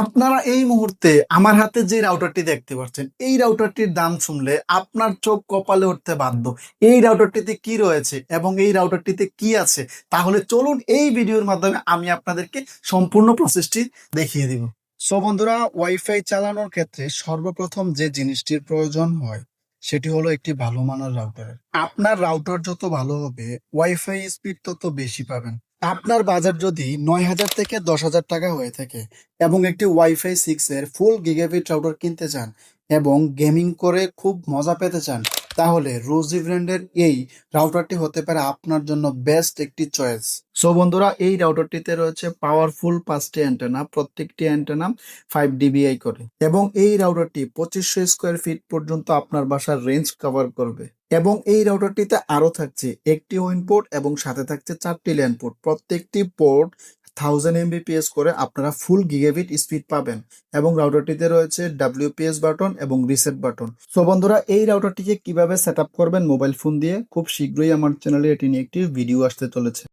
আপনারা এই মুহূর্তে আমার হাতে যে রাউটারটি দেখতে পাচ্ছেন, এই রাউটারটির দাম শুনলে আপনার চোখ কপালে উঠতে বাধ্য। এই রাউটারটিতে কি রয়েছে এবং এই রাউটারটিতে কি আছে? তাহলে চলুন এই ভিডিওর মাধ্যমে আমি আপনাদেরকে সম্পূর্ণ প্রসেসটি দেখিয়ে দিব। সো বন্ধুরা ওয়াইফাই চালানোর ক্ষেত্রে সর্বপ্রথম যে জিনিসটির প্রয়োজন হয়, সেটি হলো একটি ভালো মানের রাউটার আপনার রাউটার যত ভালো হবে ওয়াইফাই স্পিড তত বেশি পাবেন। আপনার বাজার যদি নয় হাজার থেকে দশ হাজার টাকা হয়ে থাকে এবং একটি ওয়াইফাই সিক্স এর ফুল গিগাবিট রাউটার কিনতে চান এবং গেমিং করে খুব মজা পেতে চান তাহলে রোজি ব্র্যান্ডের এই রাউটারটি হতে পারে আপনার জন্য বেস্ট একটি চয়েস সো বন্ধুরা, এই রাউটারটিতে রয়েছে পাওয়ারফুল পাঁচটি অ্যান্টেনা প্রত্যেকটি অ্যান্টেনা ফাইভ ডিবিআই করে এবং এই রাউটারটি পঁচিশশো স্কোয়ার ফিট পর্যন্ত আপনার বাসার রেঞ্জ কভার করবে। এবং এই রাউটারটিতে আরও থাকছে একটি ওয়েন পোর্ট এবং সাথে থাকছে চারটি ল্যান্ড পোর্ট প্রত্যেকটি পোর্ট থাউজেন্ড এমবিপিএস করে আপনারা ফুল গিগাবিট স্পিড পাবেন এবং রাউটারটিতে রয়েছে ডাব্লিউপিএস বাটন এবং রিসেট বাটন সো বন্ধুরা, এই রাউটারটিকে কীভাবে সেট করবেন মোবাইল ফোন দিয়ে? খুব শীঘ্রই আমার চ্যানেলে এটি নিয়ে একটি ভিডিও আসতে চলেছে।